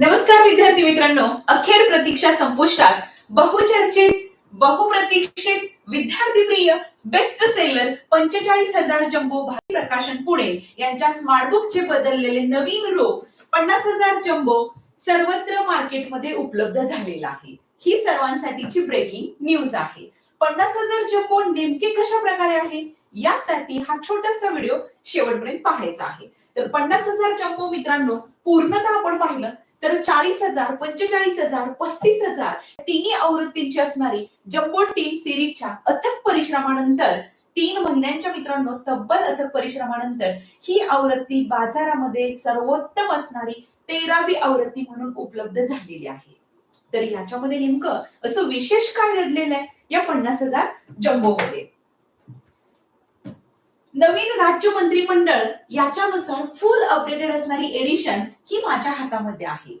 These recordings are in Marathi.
नमस्कार विद्यार्थी मित्रांनो. अखेर प्रतीक्षा संपुष्टात. बहुचर्चित बहुप्रतीक्षित विद्यार्थी प्रिय बेस्ट सेलर पंचेचाळीस हजार जम्बो भारी प्रकाशन पुणे यांच्या स्मार्टबुकचे बदललेले नवीन रूप पन्नास हजार जम्बो सर्वत्र मार्केटमध्ये उपलब्ध झालेला आहे. ही सर्वांसाठीची ब्रेकिंग न्यूज आहे. पन्नास हजार जम्बो नेमके कशा प्रकारे आहे? यासाठी हा छोटासा व्हिडिओ शेवटपर्यंत पाहायचा आहे. तर पन्नास हजार जम्बो मित्रांनो पूर्णतः आपण पाहिलं. तर चाळीस हजार पंचेचाळीस हजार पस्तीस हजार तिन्ही आवृत्तींची असणारी जम्बो टीम सिरीजच्या अथक परिश्रमानंतर तीन महिन्यांच्या मित्रांनो तब्बल अथक परिश्रमानंतर ही आवृत्ती बाजारामध्ये सर्वोत्तम असणारी तेरावी आवृत्ती म्हणून उपलब्ध झालेली आहे. तर याच्यामध्ये नेमकं असं विशेष काय घडलेलं आहे? या पन्नास हजार जम्बो मध्ये नवीन राज्य मंत्रिमंडळ याच्यानुसार फुल अपडेटेड असणारी एडिशन ही माझ्या हातामध्ये आहे.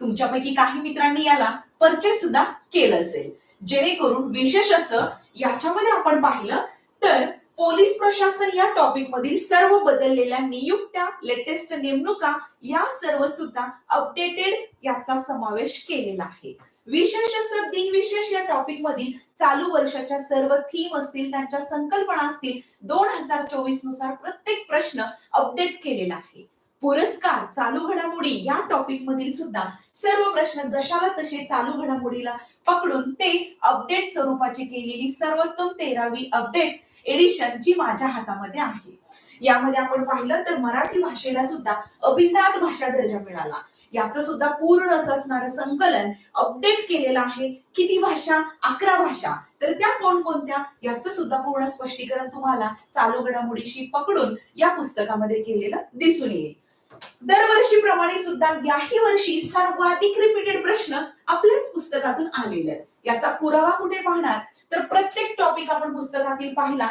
तुमच्यापैकी काही मित्रांनी याला परचेस सुद्धा केलं असेल. जेणेकरून विशेष असं याच्यामध्ये आपण पाहिलं तर पोलीस प्रशासन या टॉपिक मधील सर्व बदललेल्या नियुक्त्या लेटेस्ट नेमणुका या सर्व सुद्धा अपडेटेड याचा समावेश केलेला आहे. विशेष असं दिनविशेष या टॉपिक मधील चालू वर्षाच्या सर्व थीम असतील त्यांच्या संकल्पना असतील दोन हजार चोवीसनुसार प्रत्येक प्रश्न अपडेट केलेला आहे. पुरस्कार चालू घडामोडी या टॉपिक मधील सुद्धा सर्व प्रश्न जशाला तसे चालू घडामोडीला पकडून ते अपडेट स्वरूपाची केलेली सर्वोत्तम तेरावी अपडेट एडिशन जी माझ्या हातामध्ये आहे. यामध्ये आपण पाहिलं तर मराठी भाषेला सुद्धा अभिजात भाषा दर्जा मिळाला. याचं सुद्धा पूर्ण असं असणारं संकलन अपडेट केलेलं आहे. किती भाषा? अकरा भाषा. तर त्या कोणकोणत्या? याचं सुद्धा पूर्ण स्पष्टीकरण तुम्हाला चालू घडामोडीशी पकडून या पुस्तकामध्ये केलेलं दिसून येईल. दरवर्षीप्रमाणे सुद्धा याही वर्षी सर्वाधिक रिपीटेड प्रश्न आपल्याच पुस्तकातून आलेले आहेत. याचा पुरावा कुठे पाहणार? तर प्रत्येक टॉपिक आपण पुस्तकातील पाहिला.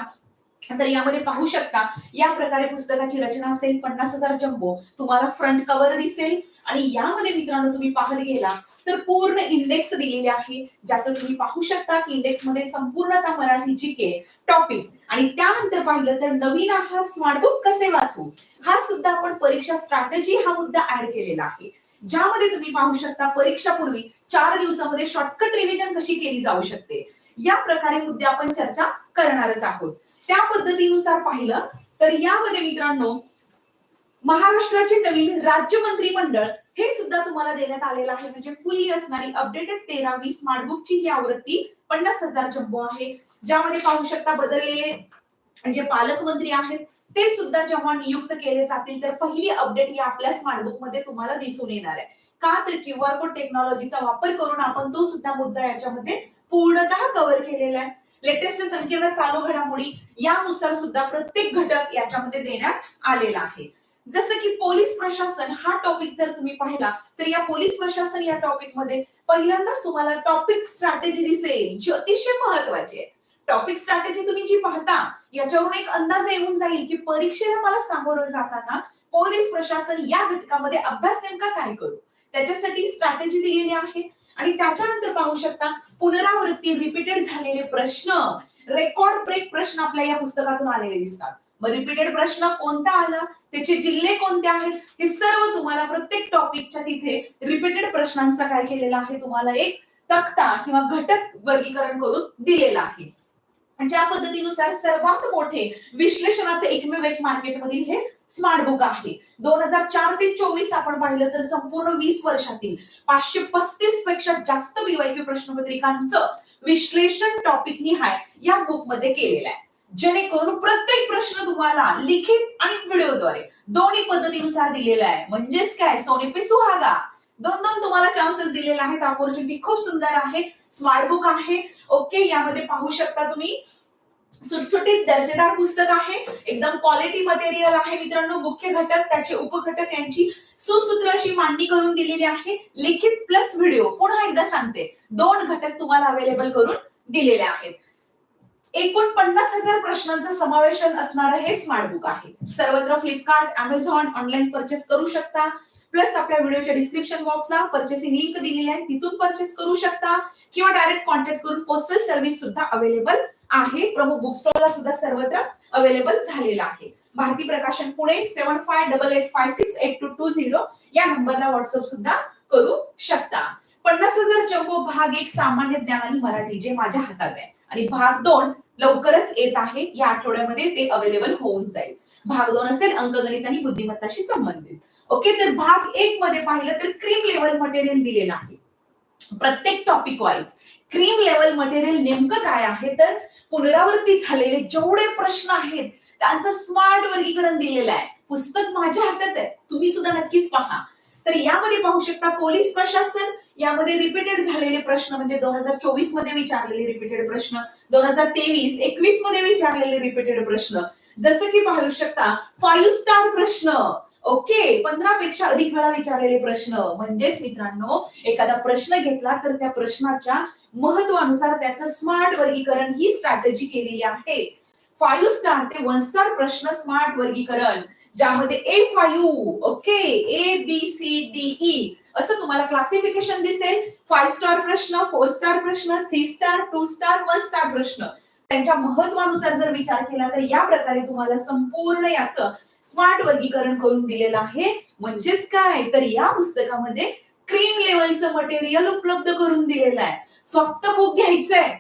तर यामध्ये पाहू शकता या प्रकारे पुस्तकाची रचना असेल पन्नास हजार जम्बो तुम्हाला फ्रंट कव्हर दिसेल आणि यामध्ये मित्रांनो तुम्ही पाहत गेला तर पूर्ण इंडेक्स दिलेले आहे ज्याचं तुम्ही पाहू शकता की इंडेक्समध्ये संपूर्णतः मराठी जी के टॉपिक आणि त्यानंतर पाहिलं तर नवीन हा स्मार्टबुक कसे वाचू? हा सुद्धा आपण परीक्षा स्ट्रॅटेजी हा मुद्दा ऍड केलेला आहे. ज्यामध्ये तुम्ही पाहू शकता परीक्षापूर्वी चार दिवसामध्ये शॉर्टकट रिव्हिजन कशी केली जाऊ शकते? या प्रकारे मुद्दे आपण चर्चा करणारच आहोत. त्या पद्धतीनुसार पाहिलं तर यामध्ये मित्रांनो महाराष्ट्राचे नवीन राज्य मंत्रिमंडळ हे सुद्धा तुम्हाला देण्यात आलेलं आहे. म्हणजे फुल्ली असणारी अपडेटेड तेरावी स्मार्टबुकची ही आवृत्ती पन्नास हजार जम्बो आहे. ज्यामध्ये पाहू शकता बदललेले जे पालकमंत्री आहेत ते सुद्धा जेव्हा नियुक्त केले जातील तर पहिली अपडेट ही आपल्या स्मार्टबुकमध्ये तुम्हाला दिसून येणार आहे. का तर क्यू आर कोड टेक्नॉलॉजीचा वापर करून आपण तो सुद्धा मुद्दा याच्यामध्ये पूर्णतः कव्हर केलेला आहे. लेटेस्ट संख्येला चालू घडामोडी यानुसार सुद्धा प्रत्येक घटक याच्यामध्ये देण्यात आलेला आहे. जसं की पोलीस प्रशासन हा टॉपिक जर तुम्ही पाहिला तर या पोलीस प्रशासन या टॉपिकमध्ये पहिल्यांदाच तुम्हाला टॉपिक स्ट्रॅटेजी दिसेल जी अतिशय महत्वाची आहे. टॉपिक स्ट्रॅटेजी तुम्ही जी पाहता याच्यावरून एक अंदाज येऊन जाईल की परीक्षेला मला सामोरं जाताना पोलीस प्रशासन या घटकामध्ये अभ्यास नेमका काय करू? त्याच्यासाठी स्ट्रॅटेजी दिलेली आहे. आणि त्याच्यानंतर पाहू शकता पुनरावृत्ती रिपीटेड झालेले प्रश्न रेकॉर्ड ब्रेक प्रश्न आपल्या या पुस्तकातून आलेले दिसतात. मग रिपीटेड प्रश्न कोणता आला? त्याचे जिल्हे कोणते आहेत? हे सर्व तुम्हाला प्रत्येक टॉपिकच्या तिथे रिपीटेड प्रश्नांचा काय केलेला आहे तुम्हाला एक तक्ता किंवा घटक वर्गीकरण करून दिलेला आहे. ज्या पद्धतीनुसार सर्वात मोठे विश्लेषणाचे एकमेव एक मार्केटमधील हे स्मार्ट बुक आहे. दोन हजार चार ते चोवीस आपण पाहिलं तर संपूर्ण वीस वर्षातील पाचशे पस्तीसपेक्षा जास्त बीवायक्यू प्रश्नपत्रिकांचं विश्लेषण टॉपिक निहाय या बुकमध्ये केलेलं आहे. जेणेकरून प्रत्येक प्रश्न तुम्हाला लिखित आणि व्हिडिओद्वारे दोन्ही पद्धतीनुसार दिलेला आहे. म्हणजेच काय? सोने पे सुहागा. दोन दोन तुम्हाला चान्सेस दिलेले आहेत. ऑपॉर्च्युनिटी खूप सुंदर आहे. स्मार्ट बुक आहे. ओके यामध्ये पाहू शकता तुम्ही. सुटसुटीत दर्जेदार पुस्तक आहे. एकदम क्वालिटी मटेरियल आहे. मित्रांनो मुख्य घटक त्याचे उपघटक यांची सुसूत्र अशी मांडणी करून दिलेली आहे. लिखित प्लस व्हिडिओ पुन्हा एकदा सांगते. दोन घटक तुम्हाला अवेलेबल करून दिलेले आहेत. एकूण पन्नास हजार प्रश्नांचं समावेशन असणारं हे स्मार्ट बुक आहे. सर्वत्र फ्लिपकार्ट अमेझॉन ऑनलाईन परचेस करू शकता. प्लस आपल्या व्हिडिओच्या डिस्क्रिप्शन बॉक्सला परचेसिंग लिंक दिलेली आहे. तिथून परचेस करू शकता. किंवा डायरेक्ट कॉन्टॅक्ट करून पोस्टल सर्व्हिस सुद्धा अवेलेबल आहे. प्रमुख बुक स्टॉलला सुद्धा सर्वत्र अवेलेबल झालेला आहे. Bharati Prakashan Pune seven five double eight five six eight two two zero या नंबरला व्हॉट्सअप सुद्धा करू शकता. पन्नास हजार जम्बो भाग एक सामान्य ज्ञान आणि मराठी जे माझ्या हातात आहे. आणि भाग दोन लवकरच येत आहे. या आठवड्यामध्ये ते अवेलेबल होऊन जाईल. भाग दोन असेल अंकगणित आणि बुद्धिमत्ताशी संबंधित. ओके तर भाग एक मध्ये पाहिलं तर क्रीम लेवल मटेरियल दिलेलं आहे. प्रत्येक topic wise cream level material नेमकं काय आहे? तर पुनरावृत्ती झालेले जेवढे प्रश्न आहेत त्यांचं स्मार्ट वर्गीकरण दिलेलं आहे. पुस्तक माझ्या हातात आहे. तुम्ही सुद्धा नक्कीच पहा. तर यामध्ये पाहू शकता पोलीस प्रशासन यामध्ये रिपीटेड झालेले प्रश्न म्हणजे दोन हजार चोवीसमध्ये विचारलेले रिपीटेड प्रश्न दोन हजार तेवीस एकवीसमध्ये विचारलेले रिपीटेड प्रश्न. जसं की पाहू शकता फाईव्ह स्टार प्रश्न. ओके पंधरा पेक्षा अधिक वेळा विचारलेले प्रश्न. म्हणजेच मित्रांनो एखादा प्रश्न घेतला तर त्या प्रश्नाच्या महत्वानुसार त्याचं स्मार्ट वर्गीकरण ही स्ट्रॅटेजी केलेली आहे. फाईव्ह स्टार ते वन स्टार प्रश्न स्मार्ट वर्गीकरण ज्यामध्ये A five okay A B C D E असं तुम्हाला क्लासिफिकेशन दिसेल. फाईव्ह स्टार प्रश्न फोर स्टार प्रश्न three star two star one star प्रश्न. त्यांच्या महत्वानुसार जर विचार केला तर या प्रकारे तुम्हाला संपूर्ण याचं स्मार्ट वर्गीकरण करून दिलेलं आहे. म्हणजेच काय? तर या पुस्तकामध्ये क्रीम लेवलचं मटेरियल उपलब्ध करून दिलेलं आहे. फक्त बुक घ्यायचंय.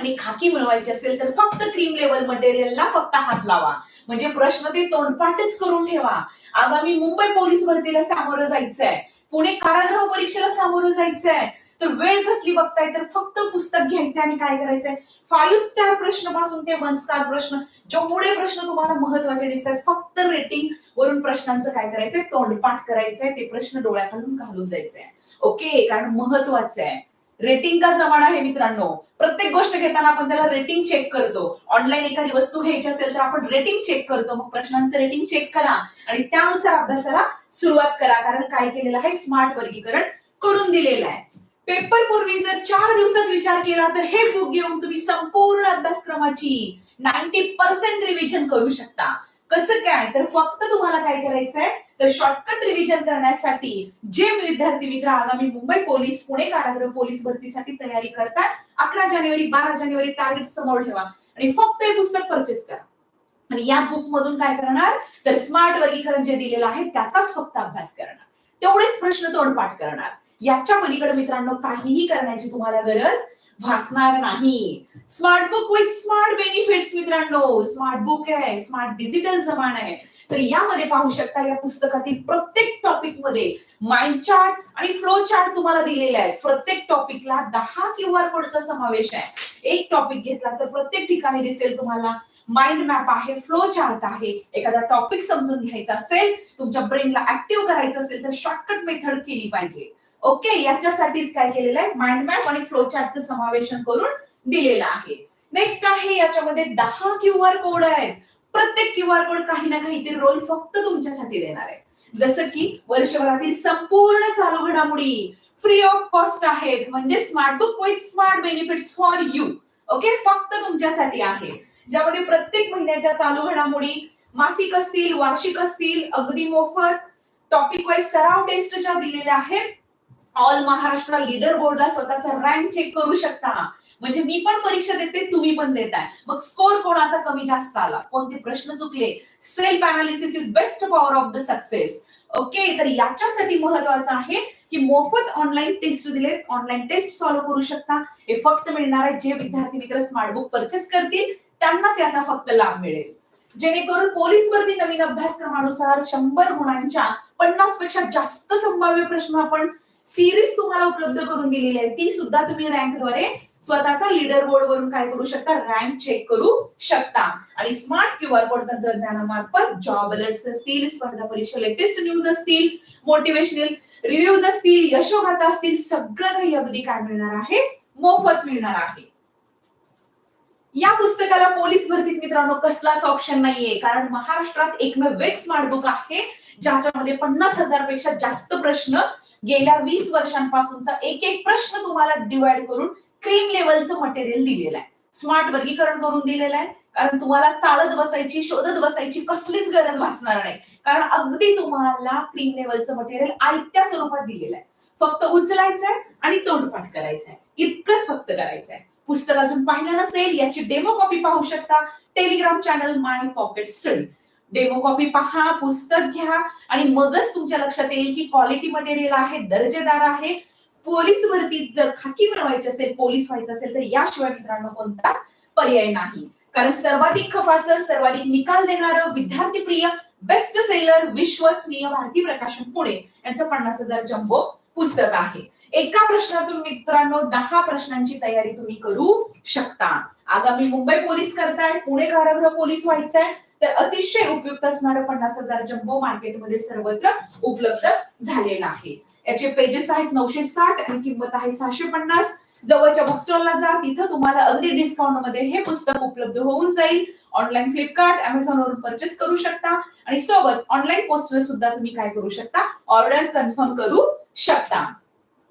आणि खाकी मिळवायची असेल तर फक्त क्रीम लेवल मटेरियलला फक्त हात लावा. म्हणजे प्रश्न ते तोंडपाठच करून ठेवा. आगामी मुंबई पोलीस भरतीला सामोरं जायचंय. पुणे कारागृह परीक्षेला सामोरं जायचंय. तर वेळ कसली बघताय? तर फक्त पुस्तक घ्यायचंय आणि काय करायचंय? फाईव्ह स्टार प्रश्नपासून ते वन स्टार प्रश्न जेवढे प्रश्न तुम्हाला महत्त्वाचे दिसतात फक्त रेटिंग वरून प्रश्नांचं काय करायचंय? तोंडपाठ करायचंय ते प्रश्न डोळ्याखालून घालून द्यायचंय. ओके कारण महत्वाचं आहे रेटिंग का जमाना आहे मित्रांनो? प्रत्येक गोष्ट घेताना आपण त्याला रेटिंग चेक करतो. ऑनलाईन एखादी वस्तू घ्यायची असेल तर आपण रेटिंग चेक करतो. मग प्रश्नांचं रेटिंग चेक करा आणि त्यानुसार अभ्यासाला सुरुवात करा. कारण काय केलेलं आहे? स्मार्ट वर्गीकरण करून दिलेलं आहे. पेपर पूर्वी जर चार दिवसात विचार केला तर हे बुक घेऊन तुम्ही संपूर्ण अभ्यासक्रमाची नाईन्टी पर्सेंट रिव्हिजन करू शकता. कसं काय? तर फक्त तुम्हाला काय करायचंय? तर शॉर्टकट रिव्हिजन करण्यासाठी जे विद्यार्थी मित्र आगामी मुंबई पोलीस पुणे कारागृह पोलीस भरतीसाठी तयारी करतात अकरा जानेवारी बारा जानेवारी टार्गेट समोर ठेवा. आणि फक्त हे पुस्तक परचेस करा. आणि या बुक मधून काय करणार? तर स्मार्ट वर्गीकरण जे दिलेलं आहे त्याचाच फक्त अभ्यास करणार. तेवढेच प्रश्न तोंडपाठ करणार. याच्या पलीकडे मित्रांनो काहीही करण्याची तुम्हाला गरज भासणार नाही. Smart book with smart benefits मित्रांनो. स्मार्ट बुक आहे स्मार्ट डिजिटल जमाना आहे. तर यामध्ये पाहू शकता या पुस्तकातील प्रत्येक टॉपिकमध्ये माइंड चार्ट आणि फ्लो चार्ट तुम्हाला दिलेले आहेत. प्रत्येक टॉपिकला दहा क्यू आर कोडचा समावेश आहे. एक टॉपिक घेतला तर प्रत्येक ठिकाणी दिसेल तुम्हाला माइंड मॅप आहे फ्लो चार्ट आहे. एखादा टॉपिक समजून घ्यायचा असेल तुमच्या ब्रेनला ऍक्टिव्ह करायचं असेल तर शॉर्टकट मेथड केली पाहिजे. ओके याच्यासाठीच काय केलेलं आहे? माइंड मॅप आणि फ्लो चार्टचं समावेशन करून दिलेलं आहे. नेक्स्ट आहे याच्यामध्ये दहा क्यू आर कोड आहेत. प्रत्येक क्यू आर कोड काही ना काहीतरी रोल फक्त तुमच्यासाठी देणार आहे. जसं की वर्षभरातील संपूर्ण चालू घडामोडी फ्री ऑफ कॉस्ट आहेत. म्हणजे smart book with smart benefits for you okay फक्त तुमच्यासाठी आहे. ज्यामध्ये प्रत्येक महिन्याच्या चालू घडामोडी मासिक असतील वार्षिक असतील अगदी मोफत टॉपिक वाईज सराव टेस्ट ज्या दिलेल्या आहेत ऑल महाराष्ट्र लीडर बोर्डला स्वतःचा रँक चेक करू शकता. म्हणजे मी पण परीक्षा देते तुम्ही पण देताय. मग स्कोर कोणाचा कमी जास्त आला? कोणते प्रश्न चुकले? Self analysis is best power of the success okay तर याच्यासाठी महत्वाचं आहे की मोफत ऑनलाईन टेस्ट दिले ऑनलाईन टेस्ट सॉल्व्ह करू शकता. हे फक्त मिळणार आहे जे विद्यार्थी मित्र स्मार्ट बुक परचेस करतील. त्यांनाच याचा फक्त लाभ मिळेल. जेणेकरून पोलीस भरती नवीन अभ्यासक्रमानुसार शंभर गुणांच्या पन्नासपेक्षा जास्त संभाव्य प्रश्न आपण सिरीज तुम्हाला उपलब्ध करून दिलेली आहे ती सुद्धा तुम्ही रँकद्वारे स्वतःचा लीडर बोर्ड वरून काय करू शकता? रँक चेक करू शकता. आणि स्मार्ट क्यू आर कोड तंत्रज्ञानामार्फत जॉब अलर्ट्स असतील स्पर्धा परीक्षा लेटेस्ट न्यूज असतील मोटिवेशनल रिव्ह्यूज असतील यशोगाथा असतील सगळं काही अगदी काय मिळणार आहे? मोफत मिळणार आहे. या पुस्तकाला पोलीस भरतीत मित्रांनो कसलाच ऑप्शन नाहीये. कारण महाराष्ट्रात एकमेव वेब स्मार्ट बुक आहे ज्याच्यामध्ये पन्नास हजारपेक्षा जास्त प्रश्न गेल्या वीस वर्षांपासूनचा एक एक प्रश्न तुम्हाला डिवाइड करून क्रीम लेवलचं मटेरियल दिलेलं आहे. स्मार्ट वर्गीकरण करून दिलेलं आहे. कारण तुम्हाला चालत बसायची शोधत बसायची कसलीच गरज भासणार नाही. कारण अगदी तुम्हाला क्रीम लेवलचं मटेरियल आयत्या स्वरूपात दिलेलं आहे. फक्त उचलायचंय आणि तोंडपाठ करायचंय. इतकंच फक्त करायचंय. पुस्तक अजून पाहिलं नसेल याची डेमो कॉपी पाहू शकता. Telegram channel my pocket study demo copy पहा पुस्तक घ्या. आणि मगच तुमच्या लक्षात येईल की क्वालिटी मटेरियल आहे दर्जेदार आहे. पोलीस भरतीत जर खाकी बनवायची असेल पोलीस व्हायचं असेल तर याशिवाय मित्रांनो कोणताच पर्याय नाही. कारण सर्वाधिक खफाचं सर्वाधिक निकाल देणारं विद्यार्थी प्रिय बेस्ट सेलर विश्वसनीय भारती प्रकाशन पुणे. यांचं पन्नास हजार जम्बो पुस्तक आहे. एका प्रश्नातून मित्रांनो दहा प्रश्नांची तयारी तुम्ही करू शकता. आगामी मुंबई पोलीस करताय पुणे कारागृह पोलीस व्हायचंय तर अतिशय उपयुक्त असणारं पन्नास हजार जम्बो मार्केटमध्ये सर्वत्र उपलब्ध झालेलं आहे. याचे पेजेस आहेत नऊशे साठ आणि किंमत आहे सहाशे पन्नास. जवळच्या बुक स्टॉलला जा तिथं तुम्हाला अगदी डिस्काउंटमध्ये हे पुस्तक उपलब्ध होऊन जाईल. ऑनलाईन फ्लिपकार्ट अमेझॉन वरून परचेस करू शकता. आणि सोबत ऑनलाईन पोस्टवर सुद्धा तुम्ही काय करू शकता? ऑर्डर कन्फर्म करू शकता.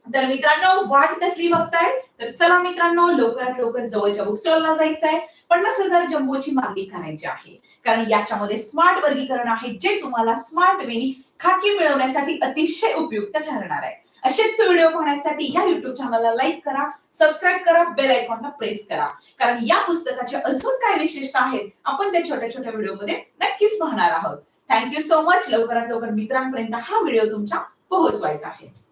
तर मित्रांनो वाट कसली बघताय? तर चला मित्रांनो लवकरात लवकर जवळच्या बुक स्टॉलला जायचं आहे पन्नास हजार जम्बोची मागणी करायची आहे. कारण याच्यामध्ये स्मार्ट वर्गीकरण आहे जे तुम्हाला स्मार्ट वेनी खाकी मिळवण्यासाठी अतिशय उपयुक्त ठरणार आहे. असेच व्हिडिओ पाहण्यासाठी या युट्यूब चॅनलला लाईक करा सबस्क्राईब करा बेल आयकॉनला प्रेस करा. कारण या पुस्तकाचे अजून काय विशेषता आहेत आपण त्या छोट्या छोट्या व्हिडिओमध्ये नक्कीच पाहणार आहोत. थँक्यू सो मच लवकरात लवकर मित्रांपर्यंत हा व्हिडिओ तुमच्या पोहोचवायचा आहे.